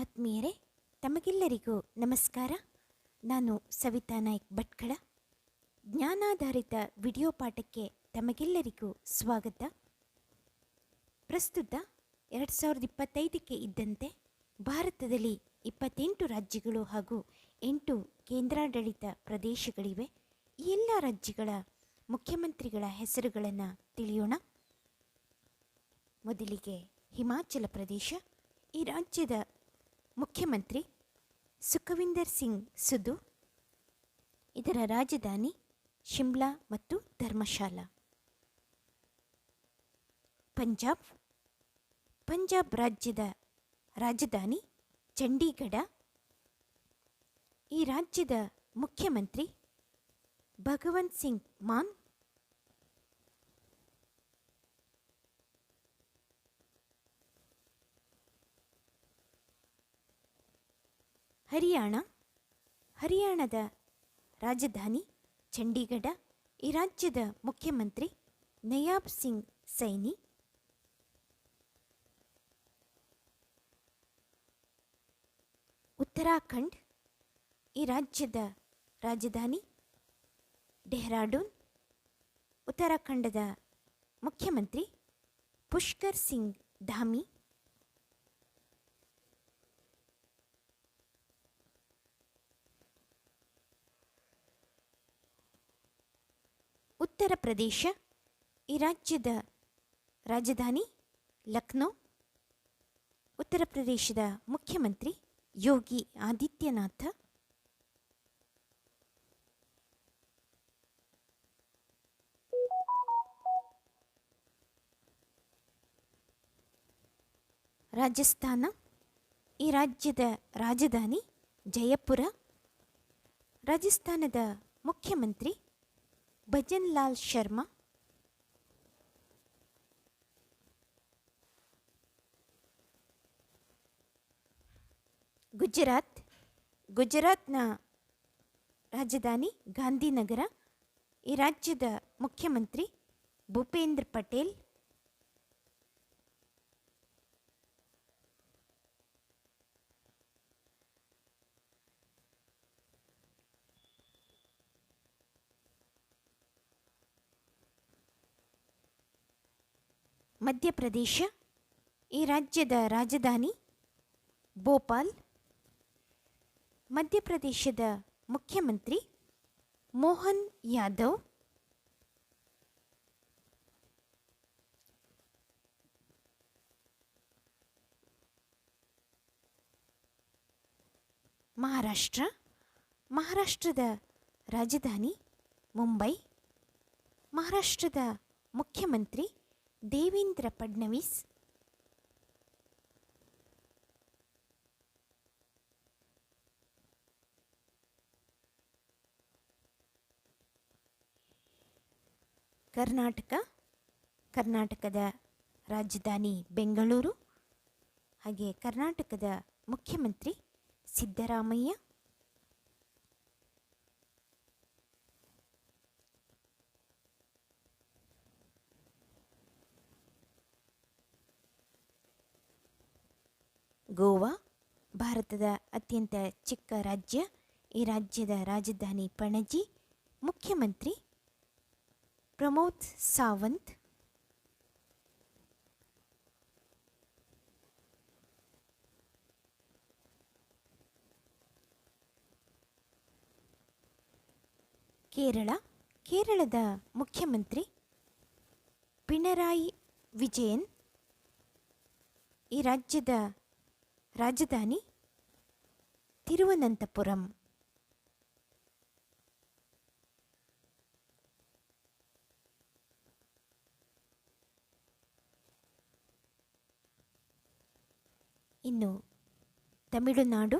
ಆತ್ಮೀಯರೇ, ತಮಗೆಲ್ಲರಿಗೂ ನಮಸ್ಕಾರ. ನಾನು ಸವಿತಾ ನಾಯ್ಕ್ ಭಟ್ಕಳ. ಜ್ಞಾನಾಧಾರಿತ ವಿಡಿಯೋ ಪಾಠಕ್ಕೆ ತಮಗೆಲ್ಲರಿಗೂ ಸ್ವಾಗತ. ಪ್ರಸ್ತುತ ಎರಡು ಸಾವಿರದ ಇಪ್ಪತ್ತೈದಕ್ಕೆ ಇದ್ದಂತೆ ಭಾರತದಲ್ಲಿ ಇಪ್ಪತ್ತೆಂಟು ರಾಜ್ಯಗಳು ಹಾಗೂ ಎಂಟು ಕೇಂದ್ರಾಡಳಿತ ಪ್ರದೇಶಗಳಿವೆ. ಈ ಎಲ್ಲ ರಾಜ್ಯಗಳ ಮುಖ್ಯಮಂತ್ರಿಗಳ ಹೆಸರುಗಳನ್ನು ತಿಳಿಯೋಣ. ಮೊದಲಿಗೆ ಹಿಮಾಚಲ ಪ್ರದೇಶ. ಈ ರಾಜ್ಯದ ಮುಖ್ಯಮಂತ್ರಿ ಸುಖವಿಂದರ್ ಸಿಂಗ್ ಸುದು ಇದರ ರಾಜಧಾನಿ ಶಿಮ್ಲಾ ಮತ್ತು ಧರ್ಮಶಾಲಾ. ಪಂಜಾಬ್ ಪಂಜಾಬ್ ರಾಜ್ಯದ ರಾಜಧಾನಿ ಚಂಡೀಗಢ. ಈ ರಾಜ್ಯದ ಮುಖ್ಯಮಂತ್ರಿ ಭಗವಂತ್ ಸಿಂಗ್ ಮಾನ್ ಹರಿಯಾಣ, ಹರಿಯಾಣದ ರಾಜಧಾನಿ ಚಂಡೀಗಢ, ಈ ರಾಜ್ಯದ ಮುಖ್ಯಮಂತ್ರಿ ನಯಾಬ್ ಸಿಂಗ್ ಸೈನಿ. ಉತ್ತರಾಖಂಡ್, ಈ ರಾಜ್ಯದ ರಾಜಧಾನಿ ಡೆಹ್ರಾಡೂನ್. ಉತ್ತರಾಖಂಡದ ಮುಖ್ಯಮಂತ್ರಿ ಪುಷ್ಕರ್ ಸಿಂಗ್ ಧಾಮಿ. ಉತ್ತರ ಪ್ರದೇಶ, ಈ ರಾಜ್ಯದ ರಾಜಧಾನಿ ಲಕ್ನೋ, ಉತ್ತರ ಪ್ರದೇಶದ ಮುಖ್ಯಮಂತ್ರಿ ಯೋಗಿ ಆದಿತ್ಯನಾಥ. ರಾಜಸ್ಥಾನ, ಈ ರಾಜ್ಯದ ರಾಜಧಾನಿ ಜಯಪುರ. ರಾಜಸ್ಥಾನದ ಮುಖ್ಯಮಂತ್ರಿ ಭಜನ್ ಲಾಲ್ ಶರ್ಮಾ ಗುಜರಾತ್ ಗುಜರಾತ್ನ ರಾಜಧಾನಿ ಗಾಂಧಿನಗರ ಈ ರಾಜ್ಯದ ಮುಖ್ಯಮಂತ್ರಿ ಭೂಪೇಂದ್ರ ಪಟೇಲ್ ಮಧ್ಯಪ್ರದೇಶ, ಈ ರಾಜ್ಯದ ರಾಜಧಾನಿ ಭೋಪಾಲ್, ಮಧ್ಯಪ್ರದೇಶದ ಮುಖ್ಯಮಂತ್ರಿ ಮೋಹನ್ ಯಾದವ್, ಮಹಾರಾಷ್ಟ್ರ, ಮಹಾರಾಷ್ಟ್ರದ ರಾಜಧಾನಿ ಮುಂಬೈ, ಮಹಾರಾಷ್ಟ್ರದ ಮುಖ್ಯಮಂತ್ರಿ ದೇವೇಂದ್ರ ಫಡ್ನವೀಸ್. ಕರ್ನಾಟಕ ಕರ್ನಾಟಕದ ರಾಜಧಾನಿ ಬೆಂಗಳೂರು ಹಾಗೆ ಕರ್ನಾಟಕದ ಮುಖ್ಯಮಂತ್ರಿ ಸಿದ್ದರಾಮಯ್ಯ. ಗೋವಾ, ಭಾರತದ ಅತ್ಯಂತ ಚಿಕ್ಕ ರಾಜ್ಯ, ಈ ರಾಜ್ಯದ ರಾಜಧಾನಿ ಪಣಜಿ, ಮುಖ್ಯಮಂತ್ರಿ ಪ್ರಮೋದ್ ಸಾವಂತ್. ಕೇರಳ, ಕೇರಳದ ಮುಖ್ಯಮಂತ್ರಿ ಪಿಣರಾಯಿ ವಿಜಯನ್. ಈ ರಾಜ್ಯದ ರಾಜಧಾನಿ ತಿರುವನಂತಪುರಂ ಇನ್ನು ತಮಿಳುನಾಡು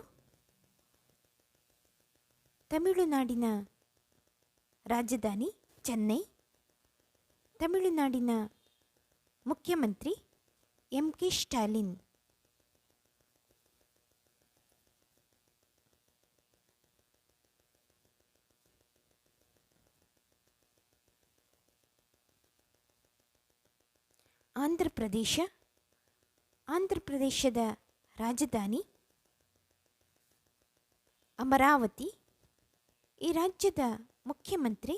ತಮಿಳುನಾಡಿನ ರಾಜಧಾನಿ ಚೆನ್ನೈ ತಮಿಳುನಾಡಿನ ಮುಖ್ಯಮಂತ್ರಿ ಎಂ ಕೆ ಸ್ಟಾಲಿನ್ ಆಂಧ್ರ ಪ್ರದೇಶ ಆಂಧ್ರ ಪ್ರದೇಶದ ರಾಜಧಾನಿ ಅಮರಾವತಿ, ಈ ರಾಜ್ಯದ ಮುಖ್ಯಮಂತ್ರಿ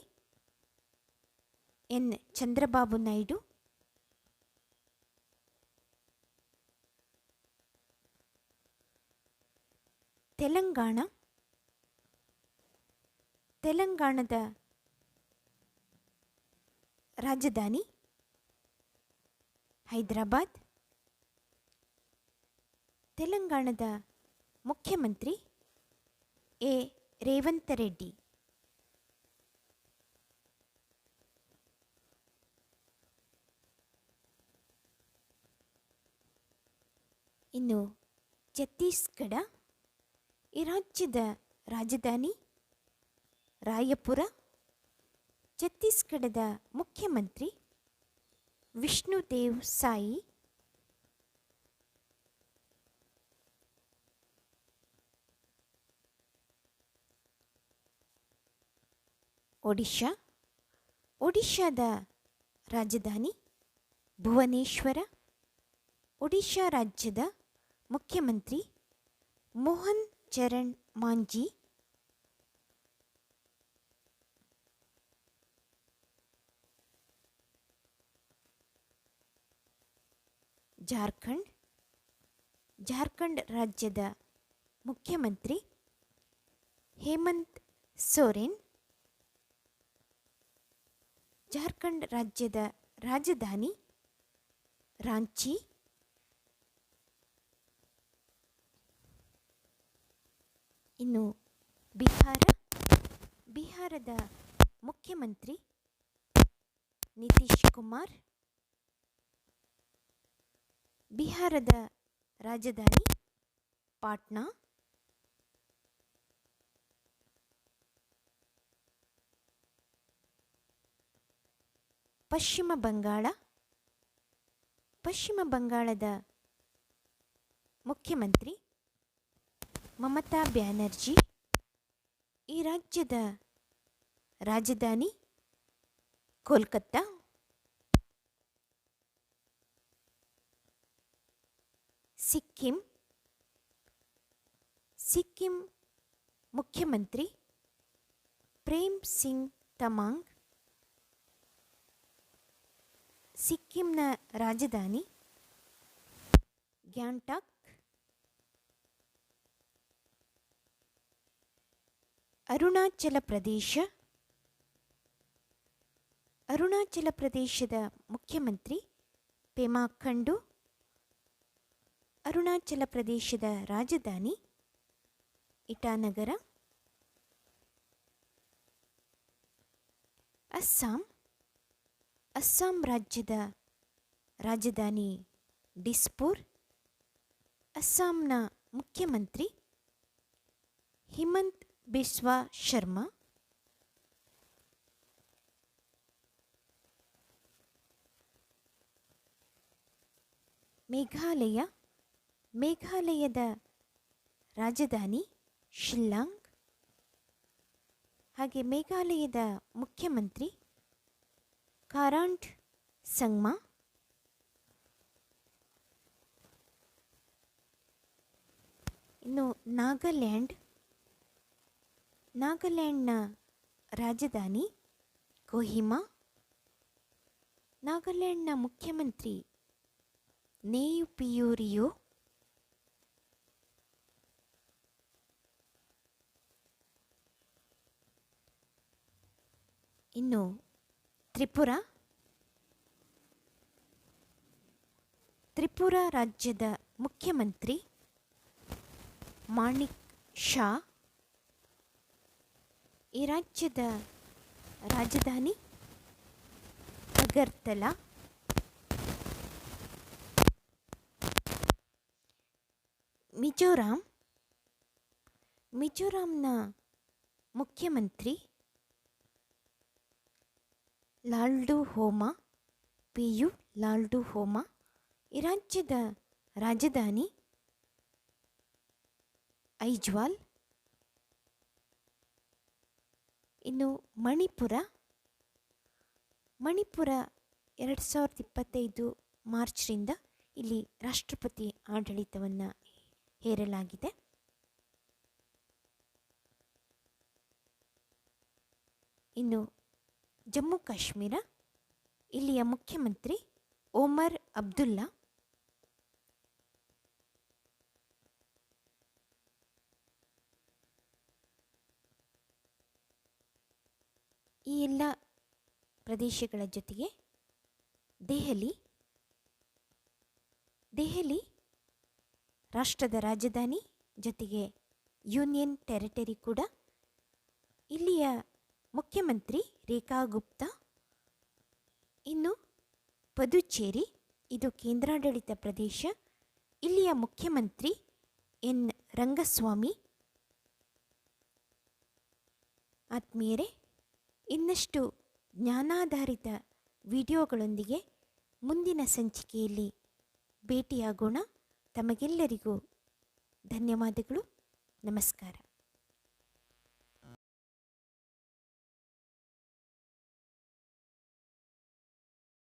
ಎನ್. ಚಂದ್ರಬಾಬು ನಾಯ್ಡು, ತೆಲಂಗಾಣ, ತೆಲಂಗಾಣದ ರಾಜಧಾನಿ ಹೈದರಾಬಾದ್. ತೆಲಂಗಾಣದ ಮುಖ್ಯಮಂತ್ರಿ ಎ. ರೇವಂತ್ ರೆಡ್ಡಿ. ಇನ್ನು ಛತ್ತೀಸ್ಗಢ ಈ ರಾಜ್ಯದ ರಾಜಧಾನಿ ರಾಯಪುರ ಛತ್ತೀಸ್ಗಢದ ಮುಖ್ಯಮಂತ್ರಿ ವಿಷ್ಣುದೇವ್ ಸಾಯಿ. ಒಡಿಶಾ. ಒಡಿಶಾದ ರಾಜಧಾನಿ ಭುವನೇಶ್ವರ. ಒಡಿಶಾ ರಾಜ್ಯದ ಮುಖ್ಯಮಂತ್ರಿ ಮೋಹನ್ ಚರಣ್ ಮಾಂಜಿ. ಜಾರ್ಖಂಡ್ ಜಾರ್ಖಂಡ್ ರಾಜ್ಯದ ಮುಖ್ಯಮಂತ್ರಿ ಹೇಮಂತ್ ಸೋರೆನ್, ಜಾರ್ಖಂಡ್ ರಾಜ್ಯದ ರಾಜಧಾನಿ ರಾಂಚಿ, ಇನ್ನು ಬಿಹಾರ, ಬಿಹಾರದ ಮುಖ್ಯಮಂತ್ರಿ ನಿತೀಶ್ ಕುಮಾರ್ ಬಿಹಾರದ ರಾಜಧಾನಿ ಪಾಟ್ನಾ. ಪಶ್ಚಿಮ ಬಂಗಾಳ. ಪಶ್ಚಿಮ ಬಂಗಾಳದ ಮುಖ್ಯಮಂತ್ರಿ ಮಮತಾ ಬ್ಯಾನರ್ಜಿ. ಈ ರಾಜ್ಯದ ರಾಜಧಾನಿ ಕೋಲ್ಕತ್ತಾ. ಸಿಕ್ಕಿಂ ಸಿಕ್ಕಿಂ ಮುಖ್ಯಮಂತ್ರಿ ಪ್ರೇಮ್ ಸಿಂಗ್ ತಮಾಂಗ್, ಸಿಕ್ಕಿಂನ ರಾಜಧಾನಿ ಗ್ಯಾಂಟಾಕ್ ಅರುಣಾಚಲ ಪ್ರದೇಶ, ಅರುಣಾಚಲ ಪ್ರದೇಶದ ಮುಖ್ಯಮಂತ್ರಿ ಪೆಮಾ ಖಂಡು ಅರುಣಾಚಲ ಪ್ರದೇಶದ ರಾಜಧಾನಿ ಇಟಾನಗರ. ಅಸ್ಸಾಂ ಅಸ್ಸಾಂ ರಾಜ್ಯದ ರಾಜಧಾನಿ ಡಿಸ್ಪುರ್ ಅಸ್ಸಾಂನ ಮುಖ್ಯಮಂತ್ರಿ ಹಿಮಂತ್ ಬಿಸ್ವಾ ಶರ್ಮಾ. ಮೇಘಾಲಯ ಮೇಘಾಲಯದ ರಾಜಧಾನಿ ಶಿಲ್ಲಾಂಗ್. ಹಾಗೆ ಮೇಘಾಲಯದ ಮುಖ್ಯಮಂತ್ರಿ ಕಾರಾಂಟ್ ಸಂಗ್ಮಾ. ಇನ್ನು ನಾಗಾಲ್ಯಾಂಡ್. ನಾಗಾಲ್ಯಾಂಡ್ನ ರಾಜಧಾನಿ ಕೊಹಿಮಾ. ನಾಗಾಲ್ಯಾಂಡ್ನ ಮುಖ್ಯಮಂತ್ರಿ ನೇಯು ಪಿಯೂರಿಯೋ ಇನ್ನು ತ್ರಿಪುರ? ತ್ರಿಪುರ ರಾಜ್ಯದ ಮುಖ್ಯಮಂತ್ರಿ ಮಾಣಿಕ್ ಶಾ ಈ ರಾಜ್ಯದ ರಾಜಧಾನಿ ಅಗರ್ತಲಾ ಮಿಜೋರಾಂ ಮಿಜೋರಾಂನ ಮುಖ್ಯಮಂತ್ರಿ ಲಾಲ್ಡು ಹೋಮ ಪಿ ಯು ಲಾಲ್ಡು ಹೋಮ ಈ ರಾಜ್ಯದ ರಾಜಧಾನಿ ಐಜ್ವಾಲ್, ಇನ್ನು ಮಣಿಪುರ ಮಣಿಪುರ ಎರಡು ಸಾವಿರದ ಇಪ್ಪತ್ತೈದು ಮಾರ್ಚ್ರಿಂದ ಇಲ್ಲಿ ರಾಷ್ಟ್ರಪತಿ ಆಡಳಿತವನ್ನು ಹೇರಲಾಗಿದೆ. ಇನ್ನು ಜಮ್ಮು ಕಾಶ್ಮೀರ, ಇಲ್ಲಿಯ ಮುಖ್ಯಮಂತ್ರಿ ಓಮರ್ ಅಬ್ದುಲ್ಲಾ. ಈ ಎಲ್ಲ ಪ್ರದೇಶಗಳ ಜೊತೆಗೆ ದೆಹಲಿ ದೆಹಲಿ ರಾಷ್ಟ್ರದ ರಾಜಧಾನಿ ಜೊತೆಗೆ ಯೂನಿಯನ್ ಟೆರಿಟರಿ ಕೂಡ ಇಲ್ಲಿಯ ಮುಖ್ಯಮಂತ್ರಿ ರೇಖಾ ಗುಪ್ತಾ, ಇನ್ನು ಪದುಚೇರಿ, ಇದು ಕೇಂದ್ರಾಡಳಿತ ಪ್ರದೇಶ, ಇಲ್ಲಿಯ ಮುಖ್ಯಮಂತ್ರಿ ಎನ್. ರಂಗಸ್ವಾಮಿ. ಆತ್ಮೀಯರೇ, ಇನ್ನಷ್ಟು ಜ್ಞಾನಾಧಾರಿತ ವಿಡಿಯೋಗಳೊಂದಿಗೆ ಮುಂದಿನ ಸಂಚಿಕೆಯಲ್ಲಿ ಭೇಟಿಯಾಗೋಣ. ತಮಗೆಲ್ಲರಿಗೂ ಧನ್ಯವಾದಗಳು. ನಮಸ್ಕಾರ.